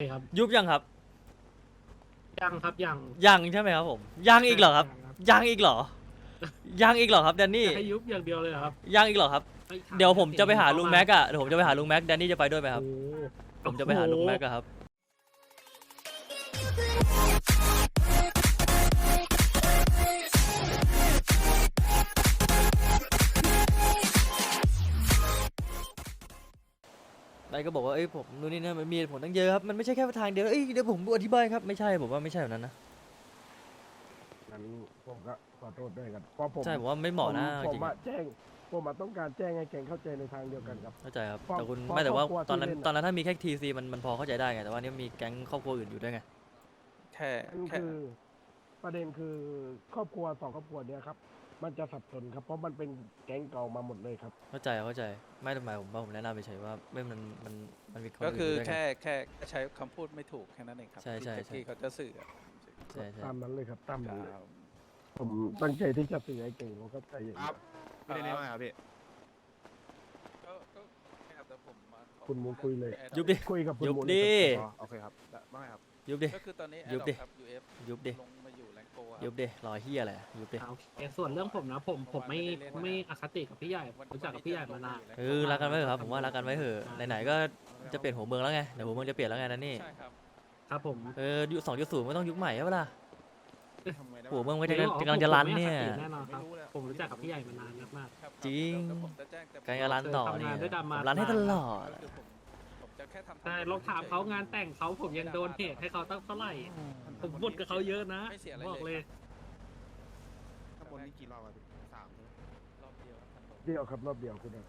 ใช่ครับยุบยังครับยังครับยังยังใช่ไหมครับผมยังอีกเหรอครับยังอีกเหรอยังอีกเหรอครับแดนนี่จะให้ยุบอย่างเดียวเลยเหรอครับยังอีกเหรอครับฮ้ถาเดี๋ยวผมจะไปหาลุงแม็กอะอะเดี๋ยวผมจะไปหาลุงแม็กแดนนี่จะไปด้วยไหมครับโอ้โหผมจะไปหาลุงแม็กอะครับ นายก็บอกว่าเอ้ยผมนู่นนี่นั่นมันมีเหตุผลตั้งเยอะครับมันไม่ใช่แค่ทางเดียวเอ้ยเดี๋ยวผมอธิบายครับไม่ใช่ผมว่าไม่ใช่แบบนั้นนะนั้นผมก็ขอโทษด้วยกันเพราะผมใช่ผมว่าไม่เหมาะนะผจริมงอะแจ้งผมอะต้องการแจ้งให้แกงเข้าใจในทางเดียวกันครับ ๆเข้าใจครับเพราะแต่คุณเพราะไม่แต่ว่าครอบครัวตอนนั้นที่เล่นอะตอนนั้นถ้ามีแค่ทีซีมันมันพอเข้าใจได้ไงแต่ว่านี่มีแก๊งครอบครัวอื่นอยู่ด้วยไงแค่นั่นแค่คือประเด็นคือครอบครัวสองครอบครัวเนี้ยครับ มันจะสับสนครับ เพราะมันเป็นแก๊งเก่ามาหมดเลยครับ เข้าใจเข้าใจไม่ทำไมผมว่าผมแนะนำไปเฉยๆว่าไม่มันมันมันมีคนก็คืออื่นยู่ด้วยไงแค่แค่แค่ใช้คำพูดไม่ถูกแค่นั้นเองครับใช่ที่ใช่จะใช่ที่เขาจะสื่ออะใช่ใช่ตามนั้นเลยครับตามคนั้นเลยรับผมตั้งใจที่จะสื่อให้เก่งผมก็ใจอย่างนี้ครับ ไม่ได้เรียกว่าไงครับพี่ ก็ก็แค่แต่ผมมาขอคุณหมูคุยเลยแอดยุบดิ คุยกับคุณยุบหมูดิเลยครับอ๋อโอเคครับได้ว่าไงครับ ยุบดิ ก็คือตอนนี้ยุบดิ Adopt ครับ UF ยุบดิ ลงมาอ ยู่แรงโกครับยุบดิรอเฮียอะไรอะยุบดิเอาโอเคส่วนเรื่องผมนะผมผมไม่ไม่อคติกับพี่ใหญ่รู้จักกับพี่ใหญ่มานานเออรักกันไว้เถอะครับผมว่ารักกันไว้เถอะไหนๆก็จะเปลี่ยนหัวเมืองแล้วไงเดี๋ยวหัวเมืองจะเปลี่ยนแล้วไงนั่นนี่ใช่ครับครับผมเออยุคสองยุคศูนย์ไม่ต้องยุคใหม่ใช่ปะล่ะทำไงได้หัววะเมืองไม่ไม่ได้รู้หรอกกำลังจะรันเนี่ย ผมไม่อคติแน่นอนครับไม่รู้เลยผมรู้จักกับพี่ใหญ่มานานมากครับจริงเดี๋ยวผมจะแจ้งแต่กำลังจะรันต่อทำเนี่งายนด้วยกันผมมารันให้ตลอดก็คือผมผม จะแค่ทำๆแต่ลองถามเขางานแต่งเขาผมยังโดนเหตุให้เขาตั้งเท่าไหร่ ผมบ่นกับเขาเยอะนะไม่เสียอะไรบอกเลยข้างบนนี่กี่รอบครับพี่สามใช่ไหมรอบเดียวครับผมเดียวครับรอบเดียวคุณอะ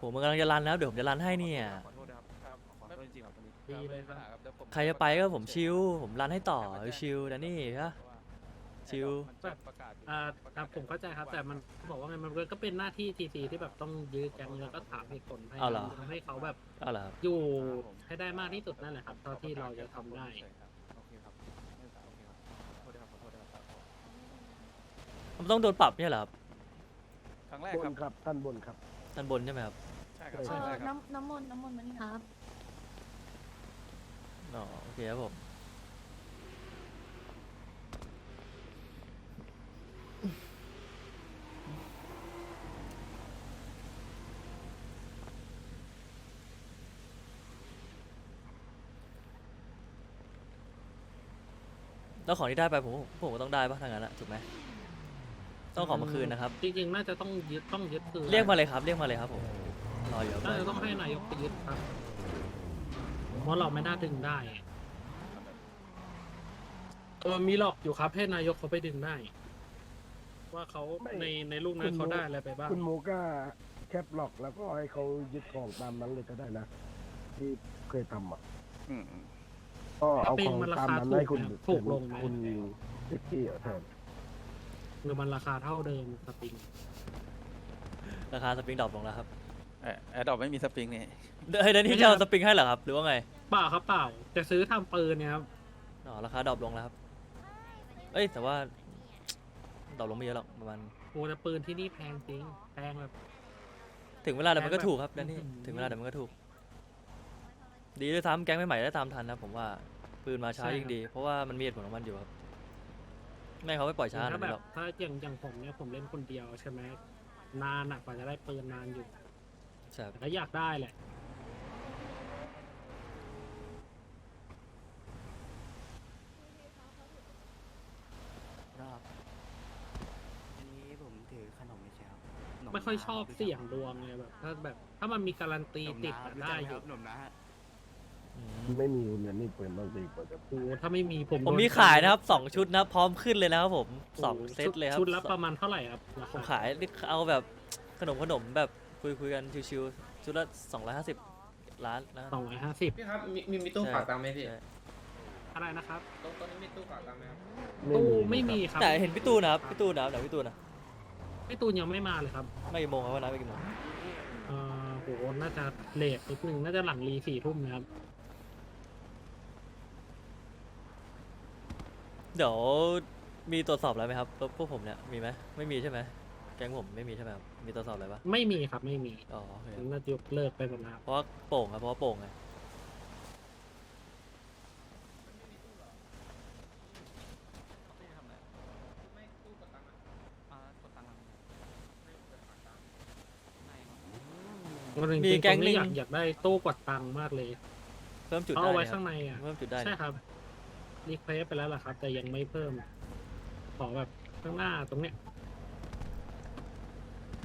หัวเมืองกำลังจะรันแล้วเดี๋ยวผมจะรันให้เนี่ย ขอโทษนะครับครับขอโทษจริงๆครับตอนนี้ ดีเลยไม่ครับมีปัญหาครับเดี๋ยวผมใครจะไปก็ผมชิลผมรันให้ต่อชิลนะนี่ฮะ ชิลมันจะประกาศอยู่อ่าประอ่ากศผมเข้าใจครับ แต่มันบอกว่าไงมันก็เป็นหน้าที่ทีซีที่แบบต้องยื้อแก๊งแล้วก็ถามเหตุผลให้เอาเหรอ ทำให้เขาแบบเอาล่ะครับอยู่ให้ได้มากที่สุดนั่นแหละครับเท่าที่เราจะทำได้ใช่ครับโอเคครับไม่เป็นไรโอเคครับขอโทษด้วยครับขอโทษด้วยครับมันต้องโดนปรับเนี่ยเหรอครับครั้งแรกบครันบครับท่านบนครับ ด้านบนใช่ไหมครับใช่ครับใช่ครั้งเอแรอกครับ น้ำน้ำมนต์น้ำมนต์มานี่ครับ อ๋อโอเคครับผม แล้วของที่ได้ไปผมผมก็ต้องได้ปะทางนั้นอะถูกไหมต้องของมาคืนนะครับ จริงๆ น่าจะต้องยึดต้องยึดคือเรียกมาเลยครับ เรียกมาเลยครับผมรออยู่ครับน่าจะต้องให้นายกไปยึดครับ เพราะเราไม่น่าดึงได้เออมีหลอกอยู่ครับ ให้นายกเขาไปดึงได้ ว่าเขาไม่ ในในลูกนั้นเขาได้อะไรไปบ้าง คุณหมูก็แคปล็อกแล้วก็ให้เขายึดของตามนั้นเลยก็ได้นะ ที่เคยทำอะ อืมอืม ก็เอาถ้าเป็นของมันราตามคานั้นถูกให้คุณไหมถูกลงไหม คุณติ๊กกี้แทนหรือมันราคาเท่าเดิมสปริงราคาสปริงดรอปลงแล้วครับแอดดอกไม่มีสปริงนี่เฮ้ยเดนนี่จะเอาสปริงให้เหรอครับ หรือว่าไง เปล่าครับเปล่าจะซื้อทำปืนเนี่ยครับอ๋อ ราคาดรอปลงแล้วครับ เอ้ย แต่ว่าดรอปลงไม่เยอะหรอกประมาณ โอ้แต่ปืนที่นี่แพงจริงแพงแบบ ถึงเวลาเดี๋ยวมันก็แพงแบบถูกครับแดนนี่อื้อหือถึงเวลาเดี๋ยวมันก็ถูก ดีด้วยซ้ำแก๊งใหม่ๆได้ตามทันนะผมว่าปืนมาช้ายิ่งดี เพราะว่ามันมีเหตุผลของมันอยู่ครับแม่งเขาไม่ปล่อยช้าหถ้าน่แบอยบหรอกถ้าอย่างอย่างผมเนี่ยผมเล่นคนเดียวใช่ไหมนานอะกว่าจะได้ปืนนานอยู่ใช่ครับแต่ก็อยากได้แหละ รอบ อันนี้ผมถือขนมไม่ใช่ครับหนไม่ค่อยชอบรู้จักเสี่ยงดวงเลยแบบ ถ้าแบบ ถ้ามันมีการันตีหนมติดนะอะรู้ได้จักไหมอคยู่รับหนมนะอืม ไม่มีคุณเนี่ยนี่เปิดบางทีกว่าจะโอ้โหถ้าไม่มีผมผมโดนมีขายนะครับสองชุดนะครับพร้อมขึ้นเลยนะครับผมสองโโหเซตเลยครับชุดละประมาณเท่าไหร่ครับราผมคาขายเอาแบบขนมขนมแบบคุยคุยกันชิวๆชุดละสองร้อยห้าสิบล้านนะสองร้อยห้าสิบพี่ครับมีมีมีตู้ฝากตังค์ไหมพี่ใช่อะไรนะครับตรงตรงนี้มีตู้ฝากตังค์ไหมครับตู้ไม่มีครับแต่เห็นพี่ตูนนะครับพี่ตูนนะครับเดี๋ยวพี่ตูนนะพี่ตูนยังไม่มาเลยครับไม่กี่โมงครับวันนั้นไม่กี่โมงเอ่อโหน่าจะเลทนิดนึงน่าจะหลังรีสี่ทุ่มนะครับ เดี๋ยวมีตรวจสอบอะไรไหมครับพวกผมเนี่ยมีไหมไม่มีใช่ไหมแก๊งผมไม่มีใช่ไหมครับมีตรวจสอบอะไรปะไม่มีครับไม่มีอ๋อโอเคน่าจะยกเลิกไปหมดแล้วเพราะโป่งครับเพราะโป่งไงมีแกงนึงอยากอยากได้ตู้กดตังค์มากเลยเพิ่มจุดได้เอาไว้ข้างในอะเพิ่มจุดได้ใช่ครับ รีเควสไปแล้วล่ะครับ แต่ยังไม่เพิ่ม ขอแบบข้างหน้าตรงเนี้ย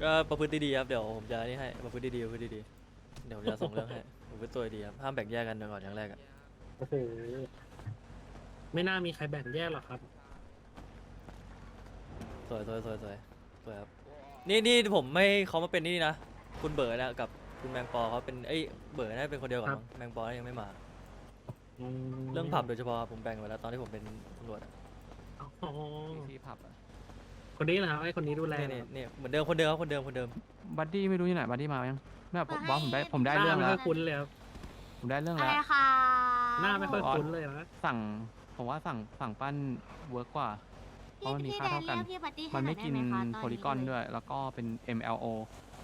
ก็ประพฤติดีๆครับเดี๋ยวผมจะนี่ให้ประพฤติดีๆประพฤติดีๆเดี๋ยวผมจะส่งเรื่องให้ผมเป็นตัวดีครับห้ามแบ่งแยกกันก่อนอย่างแรกอะโอ้โหไม่น่ามีใครแบ่งแยกหรอกครับ สวยสวยสวยสวยสวยครับนี่นี่ผมไม่เขามาเป็นนี่นะคุณเบิร์ดนะกับคุณแมงปอเขาเป็นเอ้ยเบิร์ดน่าจะเป็นคนเดียวกันครับมั้งแมงปอยังไม่มาอืม เรื่องผับโดยเฉพาะผมแบ่งไว้แล้วตอนที่ผมเป็นตำรวจอะอ๋อที่ผับอะคนนี้นะครับไอ้คนนี้ดูแลนี่นี่นี่เหมือนเดิมคนเดิมครับคนเดิมคนเดิม บัดดี้ไม่รู้อยู่ไหนบัดดี้มายังเนี่ยผมมาบอสผมได้ให้ผมได้หเรื่น้าองไม่แล้ค่วอยคุ้นเลยครับผมได้เรื่องอะไรแล้วค่ะหน้าไม่ค่อยบอสคุ้นเลยนะสั่งผมว่าสั่งสั่งปั้นเวิร์กกว่า เพราะมันมีค่าเท่ากันพี่บัดดี้ให้มันหไม่อยกินด้หคะตโพลีกอนด้วย แล้วก็เป็น MLO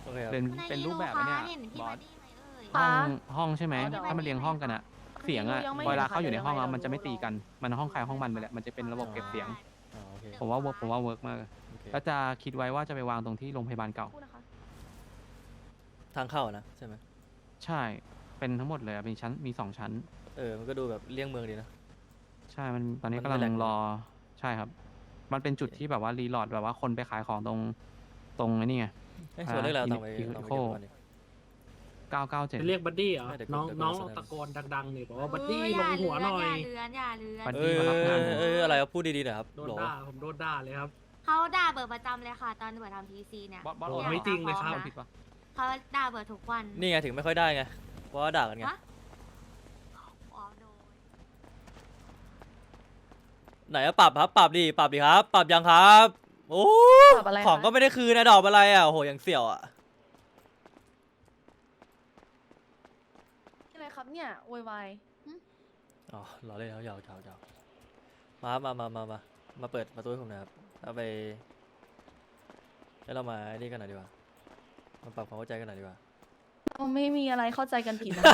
โอเคครับเป็นคุณอาเป็นยุรูปแบบไอ้เนี่ยคะเห็นพี่บอบัสดดี้ไหมเอ่ยห้องคะห้องใช่ไหมอ๋อเดี๋ยวถ้ามันเรียงห้องกันอะ เสียงอะยังไม่เวลาเห็นค่ะเข้าอยู่ในห้องอะเดี๋ยวมันจะไม่เราตีกัน มันห้องใครห้องมันไปแหละ มันจะเป็นระบบเก็บเสียง อ๋อโอเคผมว่าเวิร์กผมว่าเวิร์กมากโอเคแล้วจะคิดไว้ว่าจะไปวางตรงที่โรงพยาบาลเก่า พูดนะคะ ทางเข้านะใช่ไหมใช่ เป็นทั้งหมดเลยอะมีชั้น มีสองชั้น เออมันก็ดูแบบเลี่ยงเมืองดีนะ ใช่ มันตอนนี้มันกำลัเป็นแหล่งงรอ ใช่ครับ มันเป็นจุดที่แบบว่ารีโหลดแบบว่าคนไปขายของตรง ตรงไอ้นี่ไง เอ้ยส่วนเรื่องเราอ่าต้องไปอีต้องไปโคเก็บก่อนดิ 997จะเรียกบัดดี้เหรอไม่แต่น้องแต่น้องแต่ตะโกนดังๆนี่บอกว่าบัดเอดี้อลงหัวหน่อย อย่าเลือนอย่าเลือนบัดเอดี้อมารับงานเอออะไรครับพูดดีๆหน่อยครับโดนโหลด่าผมโดนด่าเลยครับ เขาด่าเบิร์ดประจำเลยค่ะ ตอนเบิร์ดทำทีซีเนี่ย บอสบอสโอ้โอนไม่จริงเลยครับโอนผิดปะเขาด่าเบิร์ดทุกวันนี่ไงถึงไม่ค่อยได้ไงเพราะว่าด่ากันไงฮะอ๋อโดนไหนอะปรับครับปรับดิปรับดิครับ ปรับยังครับ โอ้ปรับอะไรของคะก็ไม่ได้คืนนะดอกอะไรอะโอ้โหยังเสี่ยวอะ อะไรครับ เนี่ยโวยวายอ๋อรอเล่นแล้วยาวยาวยาวมาครับมามามามามาเปิดประตูให้ผมหน่อยครับเอาไปแล้วเรามาไอ้นี่กันหน่อยดีกว่ามาปรับความเข้าใจกันหน่อยดีกว่าเราไม่มีอะไรเข้าใจกันผิดนะ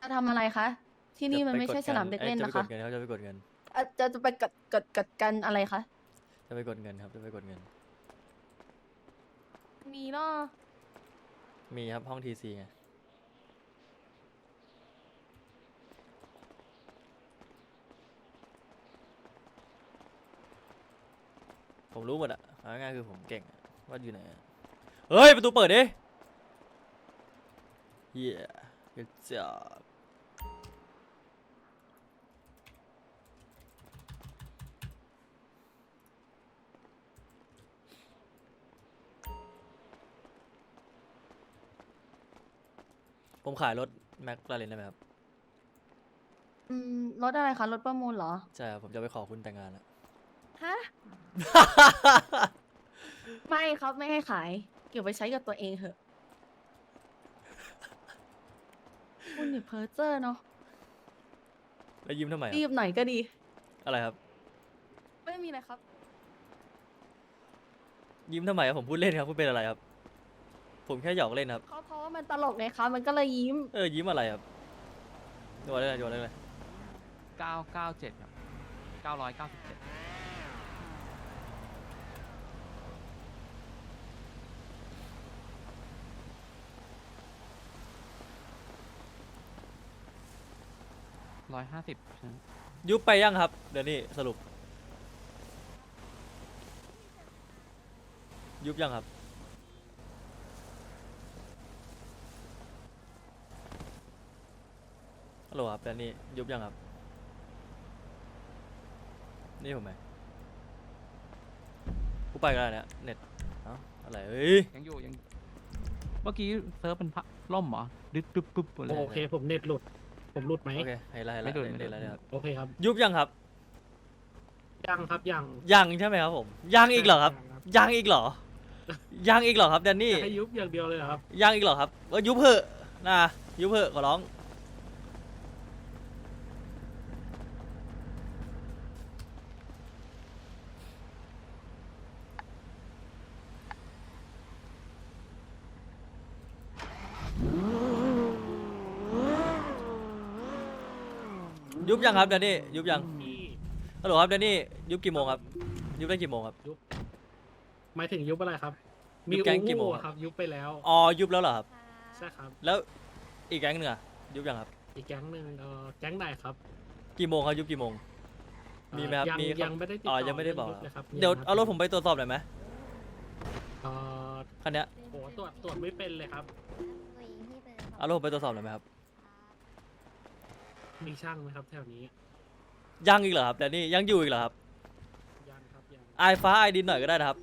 จะทำอะไรคะ ที่นี่มันไม่ใช่สนามเด็กเล่นจะนะไปกคะดเงินเขาจะไปกดเงินอะจะจะไปกดกดกดกันอะไรคะจะไปกดเงินครับจะไปกดเงิน มีเนาะ มีครับห้องทีซีไงผมรู้หมดอะเอาง่ายๆคือผมเก่งอะว่าอยู่ไหนอะเฮ้ย ประตูเปิดดิ เย้กร ผมขายรถแม็กลาเรนได้ไหมครับ อืมรถอะไรคะรถประมูลเหรอ ใช่ครับผมจะไปขอคุณแต่งงานแล้ว ฮะ ไม่ครับไม่ให้ขาย เก็บไว้ใช้กับตัวเองเถอะ คุณนี่เพอเจอร์เนาะแล้วยิ้มทำไมอะรีบหน่อยก็ดี อะไรครับ ไม่มีอะไรครับ ยิ้มทำไมครับผมพูดเล่นครับ พูดเป็นอะไรครับ ผมแค่หยอกเล่นครับ เขาเพราะว่ามันตลกไงคะมันก็เลยยิ้ม เออยิ้มอะไรครับดูอะไรดูอะไรเลย997ครับ997ร้อยห้าสิบยุบไปยังครับ เดี๋ยวนี้สรุป ยุบยังครับ ฮัล โหลครับเดี๋ยวนี้ยุบยังครับ นี่ผมไหมกูไปกันแล้วเนี่ยเน็ตเอ้าอะไรเอ้ย ยังอยู่ยังเมื่อกี้เซิร์ฟเป็นพระล่มเหรอดึ๊บดึ๊บปึ๊บหมดเลยโอเคผมเน็ตหลุด ผมหลุดไหม โอเคให้ไล่ให้ไม่ไล่โดนเน็ตไม่เน็ตโดนไล่นะครับ โอเคครับ ยุบยังครับ ยังครับยังยังใช่ไหมครับผม ยังอีกเหรอครับ ยังอีกเหรอ ยังอีกเหรอครับแดนนี่จะให้ยุบอย่างเดียวเลยเหรอครับ ยังอีกเหรอครับเออยุบเหอะนะยุบเหอะขอร้อง ยุบยังครับแดนนี่ยุบยังที่ฮัลโหลครับแดนนี่ยุบกี่โมงครับ ยุบได้กี่โมงครับ หมายถึงยุบอะไรครับ มียุบแก๊งอูกี่โมงอะครับ ยุบไปแล้วอ๋อยุบแล้วเหรอครับ ใช่ครับ แล้วอีกแก๊งหนึ่งอะยุบยังครับ อีกแก๊งหนึ่งเอ่อแก๊งไหนครับกี่โมงครับยุบกี่โมง เอ่อมีไหมครับยังมีครับยังไม่ได้ติดอ๋ต่ออยังไม่ได้บอก เรื่งยุเลยครับเดี๋ยวงคบเอารถผมไปตรวจสอบหน่อยไหมเอ่อคันเนี้ยโหตรวจตรวจไม่เป็นเลยครับเอารถผมไปตรวจสอบหน่อยไหมครับ มีช่างไหมครับแถวนี้ยังอีกเหรอครับแดนนี่ยังอยู่อีกเหรอครับยังครับยังไอายฟ้าไอดินหน่อยก็ได้นะครับ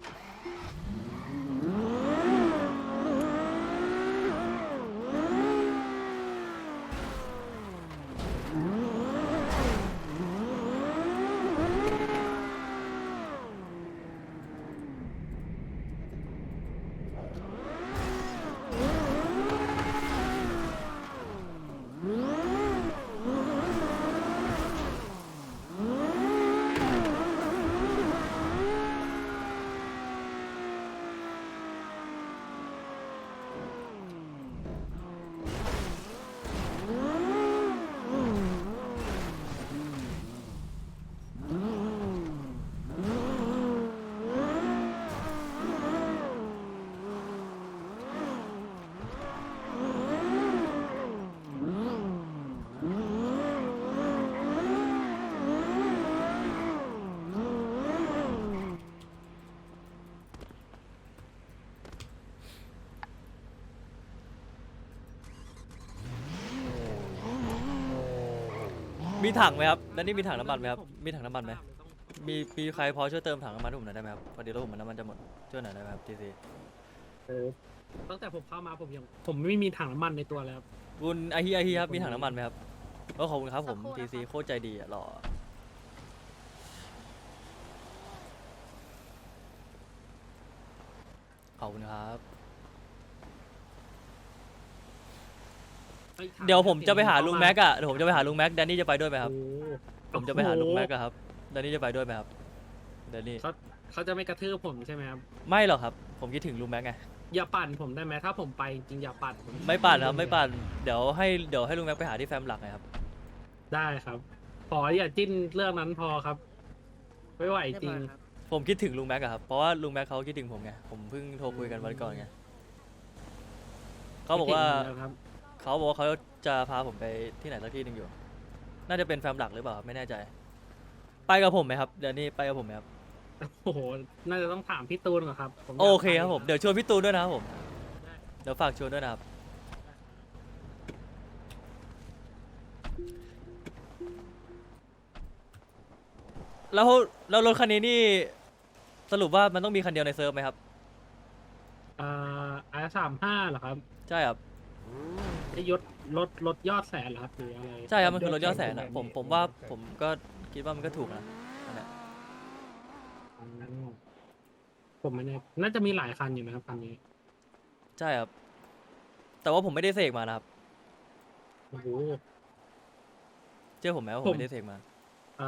มีถังไหมครับแดนนี่มีถังน้ำมันไหมครับ มีถังน้ำมันไหมมีมีใครพอช่วยเติมถังน้ำมันให้ผมหน่อยได้ไหมครับพอดีรถผมมันน้ำมันจะหมดช่วยหน่อยได้ไหมครับทีซีโอ้ตั้งแต่ผมเข้ามาผมยังผมไม่มีถังน้ำมันในตัวแล้วคุณไอฮีไอฮีครับมีถังน้ำมันไหมครับก็ขอบคุณครับผมสักครู่ทีนะคะซีโคตรใจดีอะหล่อขอบคุณครับ อ้ถัง เดี๋ยวผมจะไปหาลุงแม็กอะอะเดี๋ยวผมจะไปหาลุงแม็กแดนนี่จะไปด้วยไหมครับโอ้ผมจะไปหาลุงแม็กโอ้โอะครับแดนนี่จะไปด้วยไหมครับแดนนี่เขาเขาจะไม่กระทืบผมใช่ไหมครับ ไม่หรอกครับ ผมคิดถึงลุงแม็กไง อย่าปั่นผมได้ไหมถ้าผมไปจริงๆอย่าปั่นผมไม่ปั่นครับไม่ปั่น เดี๋ยวให้เดี๋ยวให้ลุงแม็กไปหาที่แฟมหลักไงครับ ได้ครับ ขออย่าจิ้นเรื่องนั้นพอครับ ไม่ไหวจริง ผมคิดถึงลุงแม็กอะครับ เพราะว่าลุงแม็กเขาคิดถึงผมไง ผมเพิ่งโทรคุยกันวันก่อนไงเขาบอกว่า คิดถึงนะครับเขาบอกว่าเขาจะพาผมไปที่ไหนสักที่หนึ่งอยู่ น่าจะเป็นแฟมหลักหรือเปล่าครับไม่แน่ใจ ไปกับผมไหมครับ เดี๋ยวนี้ไปกับผมไหมครับ โอ้โห น่าจะต้องถามพี่ตูนก่อนครับผมยากโอเคครับผมไปเดี๋ยวชวนพี่ตูนด้วยนะครับผมได้เดี๋ยวฝากชวนด้วยนะครับ แล้วแล้วรถคันนี้นี่ สรุปว่ามันต้องมีคันเดียวในเซิร์ฟไหมครับอ่าอาสามห้าเหรอครับ ใช่ครับ ไอ้ยศลดลดยอดแสนเหรอครับหรืออะไรใช่ครับมันคือรถยอดแสนอะผมผมว่าผมก็คิดว่ามันก็ถูกนะนั่นแหละอืมผมไม่แน่น่าจะมีหลายคันอยู่นะครับคันนี้ใช่ครับ แต่ว่าผมไม่ได้เสกมานะครับ โอ้โห เชื่อผมไหมว่าผผม มไม่ได้เสกมา อ่า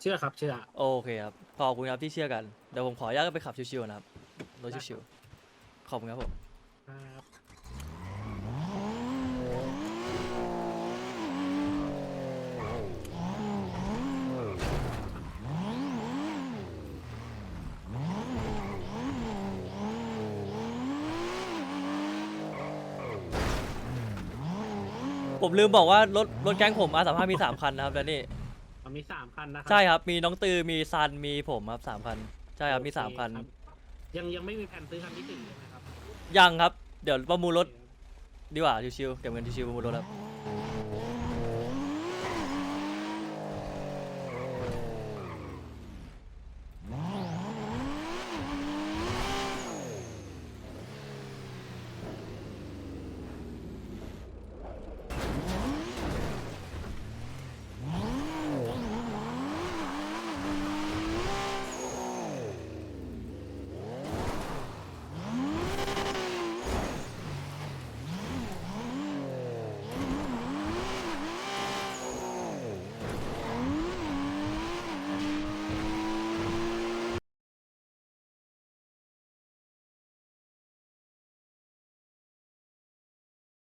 เชื่อครับเชื่อ โอเคครับ ขอบคุณครับที่เชื่อกัน เดี๋ยวผมขออนุญาตไปขับชิวๆนะครับ รถชิวๆขอบคุณครับผม ครับ ผมลืมบอกว่ารถรถแก๊งผมอาสามห้ามีสามคันนะครับแล้วนี่เอามีสามคันนะครัใช่ครับมีน้องตือมีซันมีผมครับสามคัน ใช่ครับมีสามคัน โอเรับยังยังไม่มีแผนซื้อคันที่สี่เลยนะครับยังครับ เดี๋ยวประมูลรถดีกว่าชิวๆเก็บเงินชิวๆประมูลรถครับ